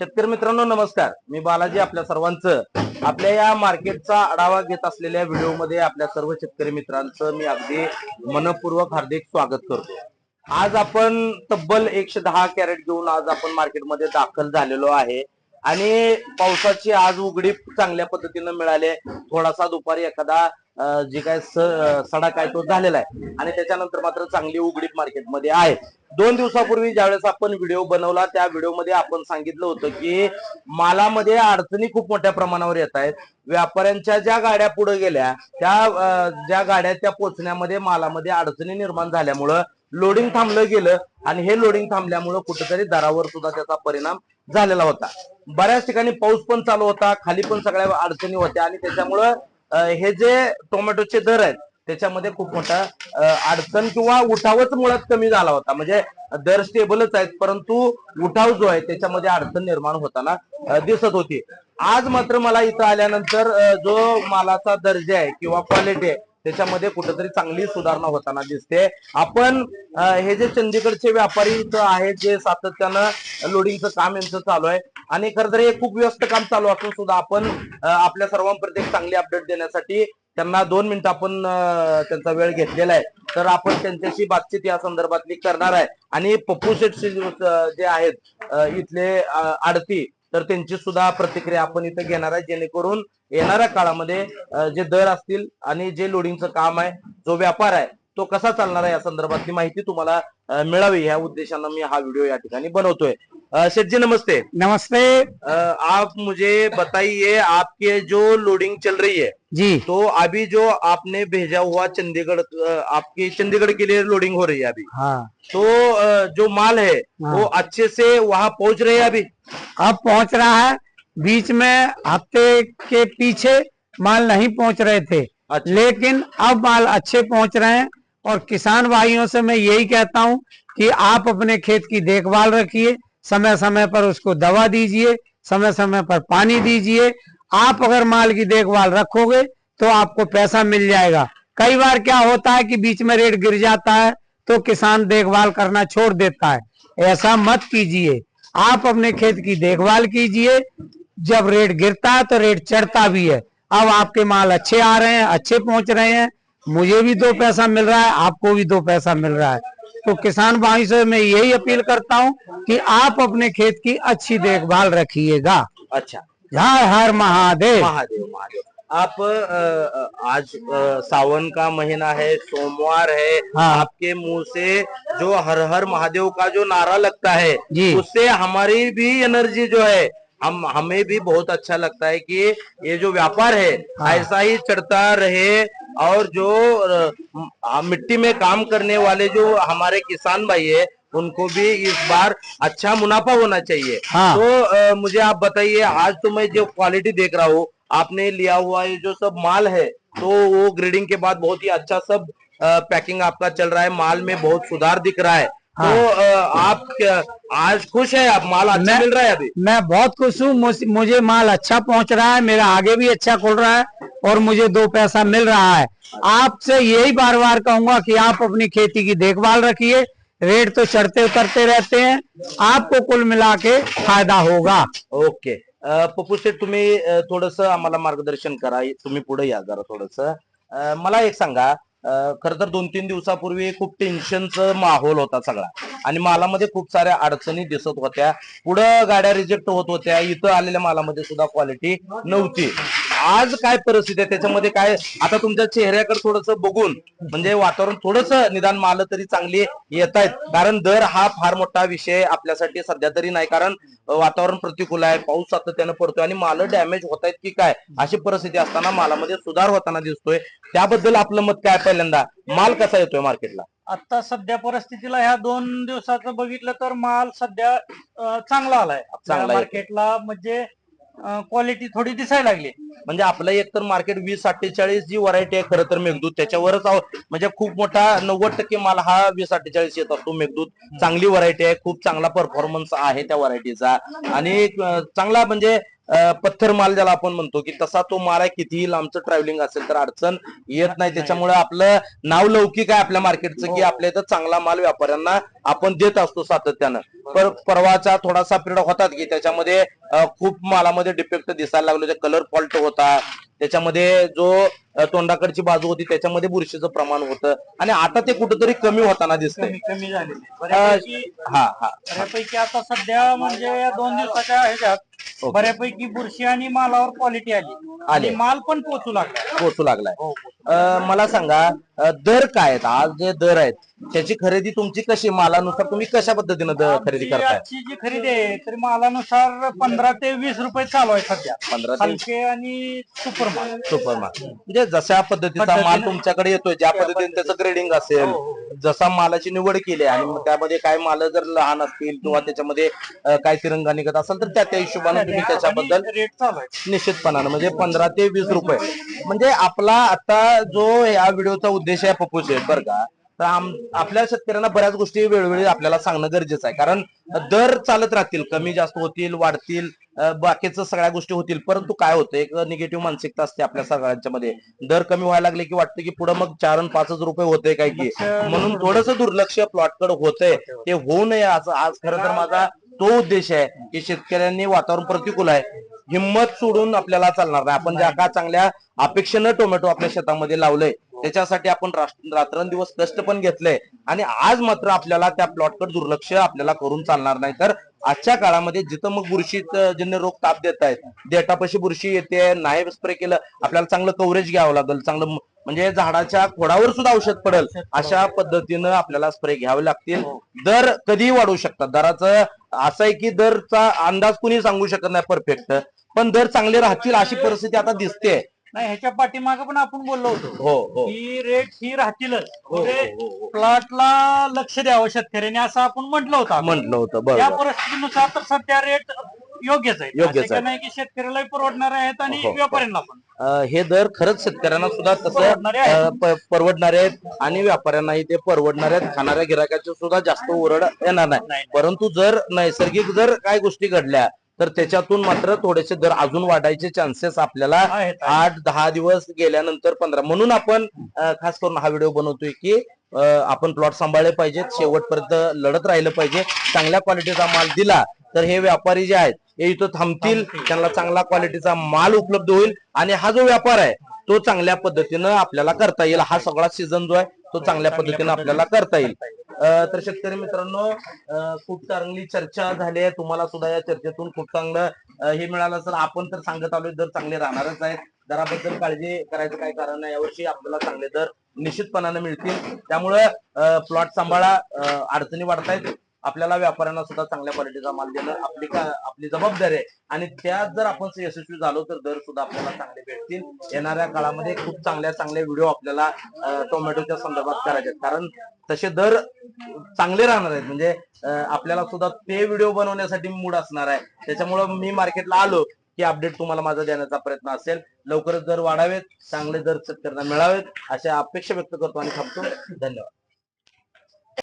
शेतकरी मित्रांनो नमस्कार. मी बालाजी आपल्या सर्वांचं. आपल्या या मार्केटचा आढावा घेत असलेल्या व्हिडिओमध्ये आपल्या सर्व शेतकरी मित्रांचं मी अगदी मनपूर्वक हार्दिक स्वागत करतो. आज आपण तब्बल एकशे दहा कॅरेट घेऊन आज आपण मार्केटमध्ये दाखल झालेलो आहे. आणि पावसाची आज उघडी चांगल्या पद्धतीनं मिळाली. थोडासा दुपारी एखादा जे काय सडा काय तो झालेला आहे. आणि त्याच्यानंतर मात्र चांगली उघडीप मार्केटमध्ये आहे. दोन दिवसापूर्वी ज्यावेळेस आपण व्हिडिओ बनवला त्या व्हिडिओमध्ये आपण सांगितलं होतं की मालामध्ये अडचणी खूप मोठ्या प्रमाणावर येत आहेत. व्यापाऱ्यांच्या ज्या गाड्या पुढे गेल्या त्या ज्या गाड्या त्या पोचण्यामध्ये मालामध्ये अडचणी निर्माण झाल्यामुळं लोडिंग थांबलं गेलं आणि हे लोडिंग थांबल्यामुळं कुठेतरी दरावर सुद्धा त्याचा परिणाम झालेला होता. बऱ्याच ठिकाणी पाऊस पण चालू होता खाली पण सगळ्या अडचणी होत्या आणि त्याच्यामुळं हे जे टोमॅटोचे दर आहेत त्याच्यामध्ये खूप मोठा अडचण किंवा उठावच मुळात कमी झाला होता. म्हणजे दर स्टेबलच आहेत परंतु उठाव जो आहे त्याच्यामध्ये अडचण निर्माण होताना दिसत होती. आज मात्र मला इथं आल्यानंतर जो मालाचा दर्जा आहे किंवा क्वालिटी आहे त्याच्यामध्ये कुठेतरी चांगली सुधारणा होताना दिसते. आपण हे जे चंदीगडचे व्यापारी आहेत जे सातत्यानं लोडिंगचं काम यांचं चालू आहे. आणि खरं तर हे खूप व्यस्त काम चालू असून सुद्धा आपण आपल्या सर्वांप्रती एक चांगली अपडेट देण्यासाठी त्यांना दोन मिनिटं आपण त्यांचा वेळ घेतलेला आहे. तर आपण त्यांच्याशी बातचीत या संदर्भातली करणार आहे. आणि पप्पू शेठ जे आहेत इथले आडती तर त्यांची सुद्धा प्रतिक्रिया आपण इथं घेणार आहे जेणेकरून येणाऱ्या काळामध्ये जे दर असतील आणि जे लोडिंगचं काम आहे जो व्यापार आहे तो कसा चालणार आहे या संदर्भातली माहिती तुम्हाला मिळावी ह्या उद्देशानं मी हा व्हिडिओ या ठिकाणी बनवतोय. अं, शेठजी नमस्ते. नमस्ते. आप मुझे बताइए आपके जो लोडिंग चल रही है जी. तो अभी जो आपने भेजा हुआ चंडीगढ़ आपकी चंडीगढ़ के लिए लोडिंग हो रही है अभी हाँ. तो जो माल है हाँ। वो अच्छे से वहाँ पहुँच रहे हैं अभी? अब पहुँच रहा है. बीच में हफ़्ते के पीछे माल नहीं पहुँच रहे थे. अच्छा. लेकिन अब माल अच्छे पहुँच रहे हैं. और किसान भाइयों से मैं यही कहता हूँ कि आप अपने खेत की देखभाल रखिए समय समय पर उसको दवा दीजिए समय समय पर पानी दीजिए। आप अगर माल की देखभाल रखोगे तो आपको पैसा मिल जाएगा। कई बार क्या होता है कि बीच में रेट गिर जाता है तो किसान देखभाल करना छोड़ देता है। ऐसा मत कीजिए। आप अपने खेत की देखभाल कीजिए। जब रेट गिरता है तो रेट चढ़ता भी है। अब आपके माल अच्छे आ रहे हैं, अच्छे पहुँच रहे हैं मुझे भी दो पैसा मिल रहा है आपको भी दो पैसा मिल रहा है। तो किसान भाई से मैं यही अपील करता हूँ कि आप अपने खेत की अच्छी देखभाल रखिएगा। अच्छा। हर हर महादेव। महादेव महादेव। आप आज सावन का महीना है सोमवार है हाँ। आपके मुँह से जो हर हर महादेव का जो नारा लगता है जी। उससे हमारी भी एनर्जी जो है हम हमें भी बहुत अच्छा लगता है कि ये जो व्यापार है हाँ। ऐसा ही चढ़ता रहे और जो मिट्टी में काम करने वाले जो हमारे किसान भाई है उनको भी इस बार अच्छा मुनाफा होना चाहिए हाँ। तो अ, मुझे आप बताइए आज तो मैं जो क्वालिटी देख रहा हूँ आपने लिया हुआ ये जो सब माल है तो वो ग्रेडिंग के बाद बहुत ही अच्छा सब पैकिंग आपका चल रहा है माल में बहुत सुधार दिख रहा है हाँ। तो आप आज खुश है? आप माल अच्छा मैं- मिल रहा है अभी? मैं बहुत खुश हूँ। मुझे माल अच्छा पहुँच रहा है। मेरा आगे भी अच्छा खुल रहा है और मुझे दो पैसा मिल रहा है। आपसे यही बार बार कहूँगा कि आप अपनी खेती की देखभाल रखिए। रेट तो चढ़ते उतरते रहते हैं। आपको कुल मिला के फ़ायदा होगा। ओके। पप्पू शेठ तुम्ही थोडस आम्हाला मार्गदर्शन करा. तुम्ही पुढे या जरा थोडस. मला एक सांगा. खर तर दोन तीन दिवसापूर्वी खूप टेन्शनचं माहोल होता सगळा. आणि मालामध्ये खूप साऱ्या अडचणी दिसत होत्या. पुढं गाड्या रिजेक्ट होत होत्या. इथं आलेल्या मालामध्ये सुद्धा क्वालिटी नव्हती. आज काय परिस्थिती आहे? त्याच्यामध्ये काय आता तुमच्या चेहऱ्याकडे थोडस बघून म्हणजे वातावरण थोडस निदान माल तरी चांगली येत आहेत. कारण दर हा फार मोठा विषय आपल्यासाठी सध्या तरी नाही. कारण वातावरण प्रतिकूल आहे पाऊस सातत्यानं पडतोय आणि माल डॅमेज होत आहेत की काय? अशी परिस्थिती असताना मालामध्ये सुधार होताना दिसतोय. त्याबद्दल आपलं मत काय पहिल्यांदा? माल कसा येतोय मार्केटला? आता सध्या परिस्थितीला ह्या दोन दिवसाचं बघितलं तर माल सध्या चांगला आलाय. चांगला आहे. मार्केटला म्हणजे क्वालिटी थोडी दिसायला लागली. म्हणजे आपलं एकतर मार्केट वीस अठ्ठेचाळीस जी व्हरायटी आहे खरं तर मेघदूत त्याच्यावरच आहो- म्हणजे खूप मोठा नव्वद टक्के माल हा वीस अठ्ठेचाळीस येत असतो मेघदूत. चांगली व्हरायटी आहे खूप चांगला परफॉर्मन्स आहे त्या व्हरायटीचा आणि चांगला म्हणजे पत्थर माल ज्याला आपण म्हणतो की तसा तो माल आहे कितीही लांबचं ट्रॅव्हलिंग असेल तर अडचण येत नाही. त्याच्यामुळे आपलं नाव लौकिक आहे आपल्या मार्केटचं की आपल्या इथं चांगला माल व्यापाऱ्यांना आपण देत असतो सातत्यानं. पर परवाचा थोडासा पिरियड होतात की त्याच्यामध्ये खूप मालामध्ये डिफेक्ट दिसायला लागलो. कलर फॉल्ट होता त्याच्यामध्ये जो तोंडाकडची बाजू होती त्याच्यामध्ये बुरशीचं प्रमाण होतं. आणि आता ते कुठंतरी कमी होताना दिसतंय. कमी बऱ्यापैकी हा हा आता सध्या म्हणजे या दोन दिवसाच्या ह्याच्यात. बऱ्यापैकी बुरशी आणि मालावर क्वालिटी आली. आली. आणि माल पण पोचू लागला. पोचू लागलाय. हो अं, मला सांगा अं, दर काय आहेत? आज जे दर आहेत त्याची खरेदी तुमची कशी? मालानुसार तुम्ही कशा पद्धतीनं दर खरेदी आमची करताय? आजची जी खरेदी आहे तरी मालानुसार पंधरा ते वीस रुपये चालू आहे सध्या. पंधरा ते हलके आणि सुपर माल. सुपर माल. म्हणजे जशा पद्धतीचा माल पद्धतीनं- तुमच्याकडे येतोय ज्या पद्धतीने त्याचं ग्रेडिंग असेल हो, हो. जसा मालाची निवड केली आहे आणि मग त्यामध्ये काय माल जर लहान असतील किंवा त्याच्यामध्ये अं, काय तिरंगा निघत असेल तर त्या त्या हिशोबाने तुम्ही त्याच्याबद्दल रेट चालू आहे निश्चितपणानं म्हणजे पंधरा ते वीस रुपये. म्हणजे आपला आता जो या व्हिडिओचा उद्देश आहे पप्पू शेठ बरं का तर आपल्या शेतकऱ्यांना बऱ्याच गोष्टी वेळोवेळी आपल्याला सांगणं गरजेचं आहे. कारण दर चालत राहतील कमी जास्त होतील वाढतील बाकीचं सगळ्या गोष्टी होतील परंतु काय होतं एक निगेटिव्ह मानसिकता असते आपल्या सगळ्यांच्या मध्ये. दर कमी व्हायला लागले की वाटतं की पुढे मग चार आणि पाचच रुपये होते काय की. म्हणून थोडस दुर्लक्ष प्लॉटकडे होतंय ते होऊ नये असं आज खरं तर माझा तो उद्देश आहे की शेतकऱ्यांनी वातावरण प्रतिकूल आहे. हिंमत सोडून आपल्याला चालणार नाही. आपण ज्या का चांगल्या अपेक्षेनं टोमॅटो आपल्या शेतामध्ये लावलंय त्याच्यासाठी आपण रात्रंदिवस कष्ट पण घेतलंय. आणि आज मात्र आपल्याला त्या प्लॉटकडे दुर्लक्ष आपल्याला करून चालणार नाही. तर आजच्या काळामध्ये जिथं मग बुरशी जन्य रोग ताप देत आहेत देठापाशी बुरशी येते नाही स्प्रे केलं आपल्याला चांगलं कव्हरेज घ्यावं लागेल चांगलं म्हणजे झाडाच्या खोडावर सुद्धा औषध पडेल अशा पद्धतीनं आपल्याला स्प्रे घ्यावे लागतील. दर कधीही वाढवू शकतात. दराचं असं आहे की दरचा अंदाज कुणी सांगू शकत नाही परफेक्ट पण दर चांगले राहतील अशी परिस्थिती आता दिसते नाही ह्याच्या पाठीमागे पण आपण बोललो होतो हो हो की रेट ही राहतीलच हो, म्हणजे हो, हो. प्लॉटला लक्ष द्यावं शेतकऱ्यांनी असं आपण म्हटलं होतं म्हटलं होतं या बरोबर परिस्थितीनुसार तर सध्या रेट योग्यच आहे योग्यच असं काही आहे. नाही की शेतकऱ्यालाही परवडणार आहेत आणि हो, हो. व्यापाऱ्यांना पण अं, हे दर खरंच शेतकऱ्यांना सुद्धा तसं परवडणारे आहेत. अं, प- परवडणारे आहेत आणि व्यापाऱ्यांनाही ते परवडणारे आहेत खाणाऱ्या गिरायकाचे सुद्धा जास्त ओरड येणार नाही नाही. परंतु जर नैसर्गिक जर काय गोष्टी घडल्या तर त्याच्यातून मात्र थोडेसे दर अजून वाढायचे चान्सेस आपल्याला. आठ दहा दिवस गेल्यानंतर पंधरा. म्हणून आपण खास करून हा व्हिडिओ बनवतोय की आपण प्लॉट सांभाळले पाहिजेत. शेवटपर्यंत लढत राहिलं पाहिजे. चांगल्या क्वालिटीचा माल दिला तर हे व्यापारी जे आहेत हे इथं थांबतील. त्यांना चांगला क्वालिटीचा माल उपलब्ध होईल. आणि हा जो व्यापार आहे तो चांगल्या पद्धतीनं आपल्याला करता येईल. हा सगळा सीझन जो आहे तो चांगल्या पद्धतीनं आपल्याला करता येईल. तर शेतकरी मित्रांनो खूप चांगली चर्चा झाली आहे. तुम्हाला सुद्धा या चर्चेतून खूप चांगलं हे मिळालं तर आपण तर सांगत आलोय दर चांगले राहणारच आहेत. दराबद्दल काळजी करायचं काय कारण नाही. यावर्षी आपल्याला चांगले दर निश्चितपणाने मिळतील. त्यामुळं प्लॉट सांभाळा. अडचणी वाढतायत. आपल्याला व्यापाऱ्यांना सुद्धा चांगल्या क्वालिटीचा माल देणं आपली का आपली जबाबदारी आहे. आणि त्यात जर आपण यशस्वी झालो तर दर सुद्धा आपल्याला चांगले भेटतील. येणाऱ्या काळामध्ये खूप चांगल्या चांगल्या व्हिडिओ आपल्याला टोमॅटोच्या संदर्भात करायचे कारण तसे दर चांगले राहणार आहेत. म्हणजे आपल्याला सुद्धा ते व्हिडिओ बनवण्यासाठी मूड असणार आहे. त्याच्यामुळं मी मार्केटला आलो की अपडेट तुम्हाला माझा देण्याचा प्रयत्न असेल. लवकरच दर वाढावेत चांगले दर शेतकऱ्यांना मिळावेत अशा अपेक्षा व्यक्त करतो आणि थांबतो. धन्यवाद.